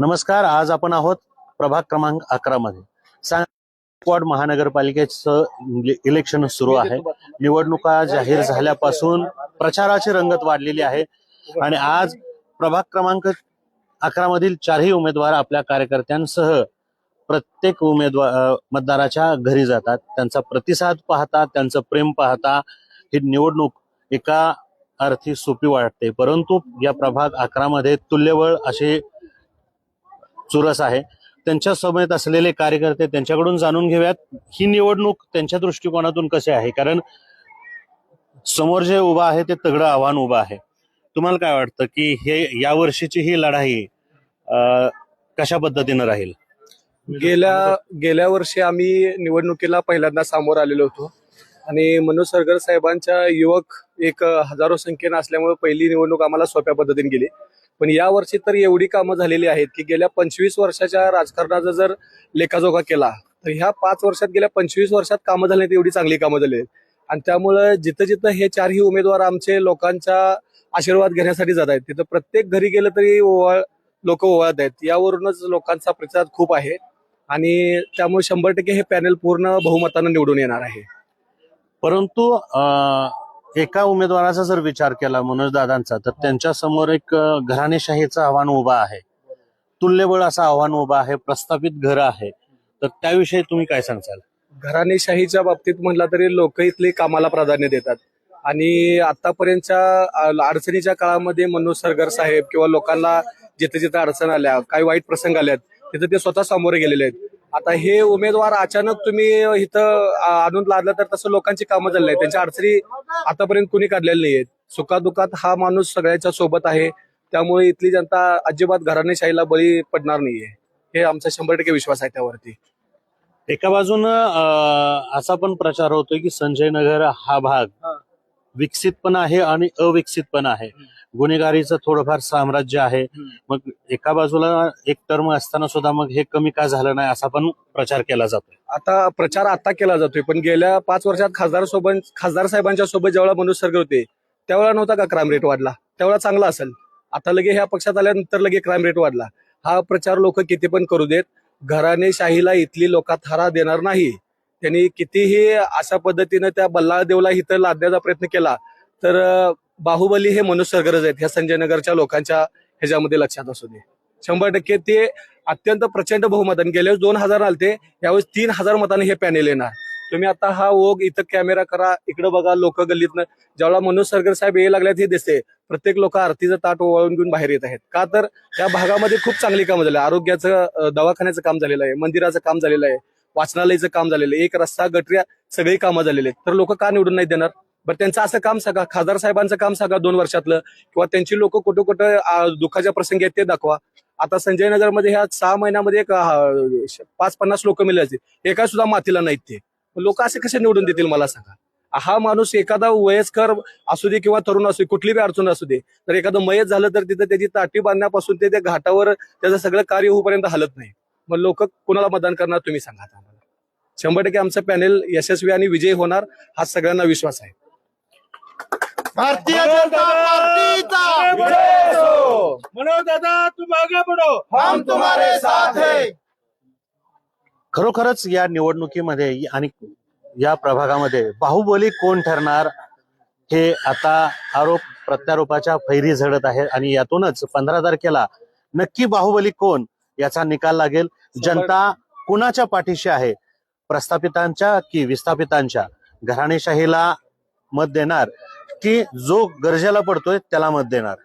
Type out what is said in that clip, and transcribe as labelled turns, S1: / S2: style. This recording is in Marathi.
S1: नमस्कार आज आपण आहोत प्रभाग क्रमांक अकरा मध्ये. सांग महानगरपालिकेचं इलेक्शन सुरू आहे. निवडणुका जाहीर झाल्यापासून प्रचाराची रंगत वाढलेली आहे. आणि आज प्रभाग क्रमांक अकरा मधील चारही उमेदवार आपल्या कार्यकर्त्यांसह प्रत्येक उमेदवार मतदाराच्या घरी जातात. त्यांचा प्रतिसाद पाहता त्यांचं प्रेम पाहता ही निवडणूक एका अर्थी सोपी वाटते. परंतु या प्रभाग अकरा मध्ये तुल्यबळ असे चुरस आहे. त्यांच्या समेत असलेले कार्यकर्ते त्यांच्याकडून जाणून घेऊयात. ही निवडणूक त्यांच्या दृष्टिकोनातून कसे आहे? कारण समोर जे उभं आहे ते तगडं आव्हान उभं आहे. तुम्हाला काय वाटतं की हे या वर्षीची ही लढाई अं, कशा पद्धतीनं राहील?
S2: गेल्या गेल्या वर्षी आम्ही निवडणुकीला पहिल्यांदा सामोर आलेलो होतो. आणि मनोज सरगर साहेबांच्या युवक एक हजारो संख्येनं असल्यामुळे पहिली निवडणूक आम्हाला सोप्या पद्धतीने गेली. पण या वर्षी तर एवढी कामं झालेली आहेत की गेल्या पंचवीस वर्षाच्या राजकारणाचा जर लेखाजोखा केला तर ह्या पाच वर्षात गेल्या पंचवीस वर्षात कामं झाली एवढी चांगली कामं झाली आहेत. आणि त्यामुळे जिथं जिथं हे चारही उमेदवार आमचे लोकांचा आशीर्वाद घेण्यासाठी जात आहेत तिथं प्रत्येक घरी गेलं तरी ओवाळ लोक ओवाळत आहेत. यावरूनच लोकांचा प्रतिसाद खूप आहे आणि त्यामुळे शंभर टक्के हे पॅनल पूर्ण बहुमतानं निवडून येणार आहे.
S1: परंतु अं, एका उमेदवाराचा जर विचार केला मनोज दादांचा तर त्यांच्यासमोर एक घराणेशाहीचं आव्हान उभं आहे. तुल्यबळ असं आव्हान उभं आहे प्रस्थापित घर आहे. तर त्याविषयी तुम्ही काय सांगाल?
S2: घराणेशाहीच्या बाबतीत म्हटलं तरी लोक इथली कामाला प्राधान्य देतात. आणि आतापर्यंतच्या अडचणीच्या काळामध्ये मनोज सरगर साहेब किंवा लोकांना जिथे जिथे अडचण आल्या काही वाईट प्रसंग आल्यात तिथे ते स्वतः सामोरे गेलेले आहेत. आता हे उमेदवार अचानक तुम्ही इथं आणून लादलं तर तसं लोकांची कामं झाली आहेत त्यांच्या अडचणी आतापर्यंत कुणी काढलेल्या नाही आहेत सुखादुखात हा माणूस सगळ्यांच्या सोबत आहे. त्यामुळे इथली जनता अजिबात घराणेशाहीला बळी पडणार नाहीये. हे आमचा शंभर टक्के विश्वास आहे त्यावरती.
S1: एका बाजूनं असा पण प्रचार होतोय की संजय नगर हा भाग. विकसित पण आहे आणि अविकसित पण आहे गुन्हेगारीचं थोडंफार साम्राज्य आहे. मग एका बाजूला एक टर्म असताना सुद्धा मग हे कमी का झालं नाही असा पण प्रचार केला जातोय.
S2: आता प्रचार आता केला जातोय पण गेल्या पाच वर्षात खासदार सोबत खासदार साहेबांच्या सोबत जेव्हा मनोज सरगर होते त्यावेळेला नव्हता का क्राईम रेट वाढला? त्यावेळेला चांगला असेल. आता लगे ह्या पक्षात आल्यानंतर लगे क्राईम रेट वाढला. हा प्रचार लोक किती पण करू देत घराणेशाहीला इथली लोक थारा देणार नाही. त्यांनी कितीही अशा पद्धतीनं त्या बल्लाळदेवला इथं लादण्याचा प्रयत्न केला तर बाहुबली हे मनोज आहेत ह्या संजय नगरच्या लोकांच्या ह्याच्यामध्ये लक्षात असू दे. शंभर टक्के ते अत्यंत प्रचंड बहुमताने गेल्या दोन हजार आलते यावेळेस तीन हजार मताने हे पॅनेल येणार. तुम्ही आता हा ओघ इथं कॅमेरा करा इकडे बघा लोक गल्लीतनं ज्यावेळेला मनोज सरगर साहेब ये लागल्यात हे दिसते प्रत्येक लोक आरतीचं ताट ओवाळून घेऊन बाहेर येत आहेत. का तर त्या भागामध्ये खूप चांगली कामं झाली आरोग्याचं दवाखान्याचं काम झालेलं आहे मंदिराचं काम झालेलं आहे. वाचनालयाचं काम झालेलं आहे. एक रस्ता गटऱ्या सगळी कामं झालेली आहेत. तर लोक का निवडून नाही देणार? बरं त्यांचं असं काम सांगा. खासदार साहेबांचं काम सांगा दोन वर्षातलं. किंवा त्यांची लोक कुठं कुठं दुःखाच्या प्रसंगी आहेत ते दाखवा. आता संजय नगरमध्ये ह्या सहा महिन्यामध्ये एक पाच पन्नास लोक मिळायचे एका सुद्धा मातीला नाहीत ते. लोक असे कसे निवडून देतील मला सांगा? हा माणूस एखादा वयस्कर असू दे किंवा तरुण असू दे कुठली बी अडचण असू दे तर एखादं मयत झालं तर तिथं त्याची ताटी बांधण्यापासून ते त्या घाटावर त्याचं सगळं कार्य होऊपर्यंत हलत नाही. मग लोक कुणाला मतदान करणार तुम्ही सांगा आता. शंभर टक्के आमचं पॅनेल यशस्वी आणि विजयी होणार हा सगळ्यांना विश्वास आहे.
S3: भारतीय जनता पार्टीचा!
S4: मनोज दादा तुम आगे बढ़ो
S3: हम तुम्हारे साथ है!
S1: खरोखरच या निवडणुकीमध्ये आणि या प्रभागामध्ये बाहुबली कोण ठरणार हे आता आरोप प्रत्यारोपाच्या फैरी झडत आहे आणि यातूनच पंधरा तारखेला नक्की बाहुबली कोण याचा निकाल लागेल. जनता कुणाच्या पाठीशी आहे? प्रस्थापितांच्या की विस्थापितांच्या? घराणेशाहीला मत देणार की जो गरजेला पडतोय त्याला मत देणार?